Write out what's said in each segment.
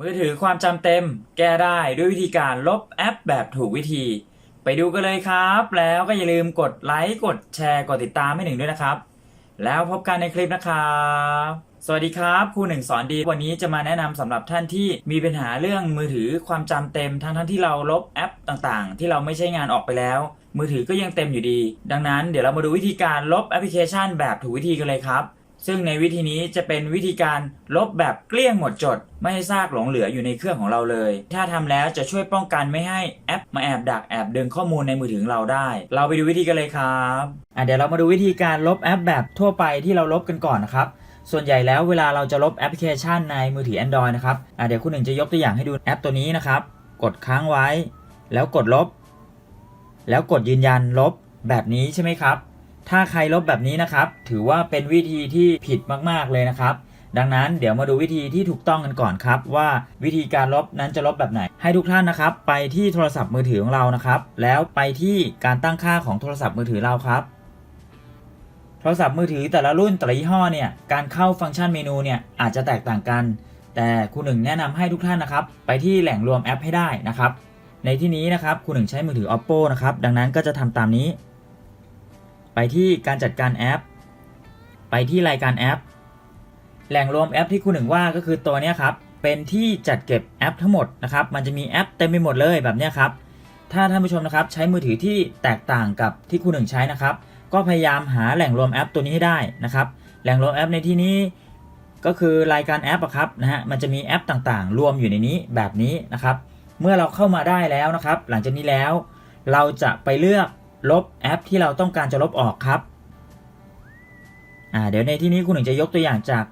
มือถือความจำเต็ม แก้ได้ด้วยวิธีการลบแอปแบบถูกวิธี ไปดูกันเลยครับ แล้วก็อย่าลืมกดไลค์กดแชร์กดติดตามให้หนึ่งด้วยนะครับ แล้วพบกันในคลิปนะครับสวัสดีครับครูหนึ่งสอนดีวันนี้จะมาแนะนำสำหรับท่านที่มีปัญหาเรื่องมือถือความจำเต็มทั้งทั้งที่เราลบแอปต่างๆ ที่เราไม่ใช้งานออกไปแล้ว มือถือก็ยังเต็มอยู่ดี ดังนั้นเดี๋ยวเรามาดูวิธีการลบแอปพลิเคชันแบบถูกวิธีกันเลยครับ ซึ่งในวิธีนี้จะเป็นวิธีการลบแบบเกลี้ยงหมดจด ไม่ให้ซากหลงเหลืออยู่ในเครื่องของเราเลย ถ้าทำแล้วจะช่วยป้องกันไม่ให้แอปมาแอบดักแอบดึงข้อมูลในมือถือของเราได้ เราไปดูวิธีกันเลยครับอะเดี๋ยวเรามาดูวิธีการลบแอปแบบทั่วไปที่เราลบกันก่อนนะครับส่วนใหญ่แล้วเวลาเราจะลบแอปพลิเคชันในมือถือ Android นะครับเดี๋ยวคุณหนึ่งจะยกตัวอย่างให้ดูแอปตัวนี้นะครับ กดค้างไว้ แล้วกดลบ แล้วกดยืนยันลบแบบนี้ใช่ไหมครับ ถ้าใครลบแบบนี้นะครับ ถือว่าเป็นวิธีที่ผิดมากๆเลยนะครับ ดังนั้นเดี๋ยวมาดูวิธีที่ถูกต้องกันก่อนครับ ว่าวิธีการลบนั้นจะลบแบบไหน ให้ทุกท่านนะครับ ไปที่โทรศัพท์มือถือของเรานะครับ แล้วไปที่การตั้งค่าของโทรศัพท์มือถือเราครับโทรศัพท์มือถือแต่ละรุ่นแต่ละยี่ห้อเนี่ยการเข้าฟังก์ชันเมนูเนี่ยอาจจะแตกต่างกัน แต่ครูหนึ่งแนะนำให้ทุกท่านนะครับ ไปที่แหล่งรวมแอปให้ได้นะครับ ในที่นี้นะครับครูหนึ่งใช้มือถือ oppo นะครับดังนั้นก็จะทำตามนี้ ไปที่การจัดการแอป ไปที่รายการแอป แหล่งรวมแอปที่ครูหนึ่งว่าก็คือตัวนี้ครับ เป็นที่จัดเก็บแอปทั้งหมดนะครับ มันจะมีแอปเต็มไปหมดเลยแบบนี้ครับ ถ้าท่านผู้ชมนะครับใช้มือถือที่แตกต่างกับที่ครูหนึ่งใช้นะครับ ก็พยายามหาแหล่งรวมแอปตัวนี้ให้ได้นะครับ แหล่งรวมแอปในที่นี้ก็คือรายการแอปอะครับนะฮะ มันจะมีแอปต่างๆ รวมอยู่ในนี้แบบนี้นะครับ เมื่อเราเข้ามาได้แล้วนะครับ หลังจากนี้แล้ว เราจะไปเลือก ลบแอปที่เราต้องการจะลบออกครับเดี๋ยวในที่นี้คุณหนึ่งจะยกตัวอย่างจาก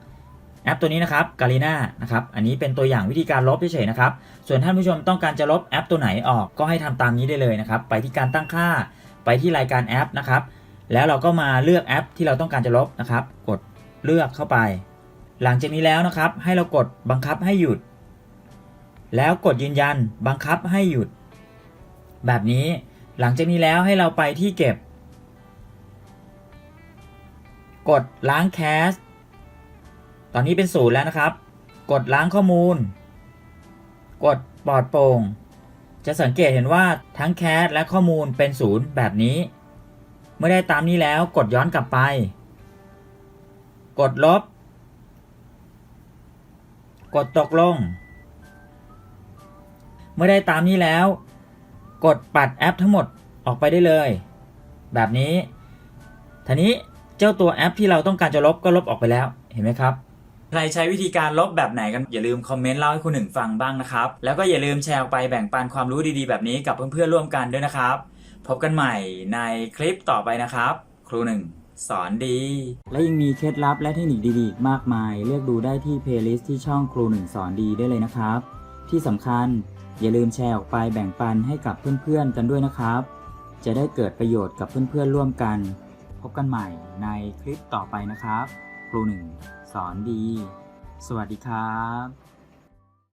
แอปตัวนี้นะครับกาลิน่านะครับ อันนี้เป็นตัวอย่างวิธีการลบเฉยๆนะครับ ส่วนท่านผู้ชมต้องการจะลบแอปตัวไหนออกก็ให้ทำตามนี้ได้เลยนะครับ ไปที่การตั้งค่า ไปที่รายการแอปนะครับ แล้วเราก็มาเลือกแอปที่เราต้องการจะลบนะครับ กดเลือกเข้าไป หลังจากนี้แล้วนะครับ ให้เรากดบังคับให้หยุด แล้วกดยืนยันบังคับให้หยุด แบบนี้ หลังจากนี้แล้วให้เราไปที่เก็บ กดล้างแคส ตอนนี้เป็นศูนย์แล้วนะครับ กดล้างข้อมูล กดปลอดโปร่ง จะสังเกตเห็นว่าทั้งแคสและข้อมูลเป็นศูนย์แบบนี้ เมื่อได้ตามนี้แล้วกดย้อนกลับไป กดลบ กดตกลง เมื่อได้ตามนี้แล้ว กดปัดแอปทั้งหมดออกไปได้เลย แบบนี้ทีนี้เจ้าตัวแอปที่เราต้องการจะลบก็ลบออกไปแล้วเห็นไหมครับใครใช้วิธีการลบแบบไหนกันอย่าลืมคอมเมนต์เล่าให้คุณหนึ่งฟังบ้างนะครับ แล้วก็อย่าลืมแชร์ออกไปแบ่งปันความรู้ดีๆ แบบนี้กับเพื่อนๆร่วมกันด้วยนะครับ พบกันใหม่ในคลิปต่อไปนะครับ ครูหนึ่งสอนดี และยังมีเคล็ดลับและเทคนิคดีๆมากมาย เลือกดูได้ที่เพลย์ลิสต์ที่ช่องครูหนึ่งสอนดีได้เลยนะครับ ที่สำคัญ อย่าลืมแชร์ออกไปแบ่งปันให้กับเพื่อนๆกันด้วยนะครับ จะได้เกิดประโยชน์กับเพื่อนๆร่วมกัน พบกันใหม่ในคลิปต่อไปนะครับ ครูหนึ่งสอนดี สวัสดีครับ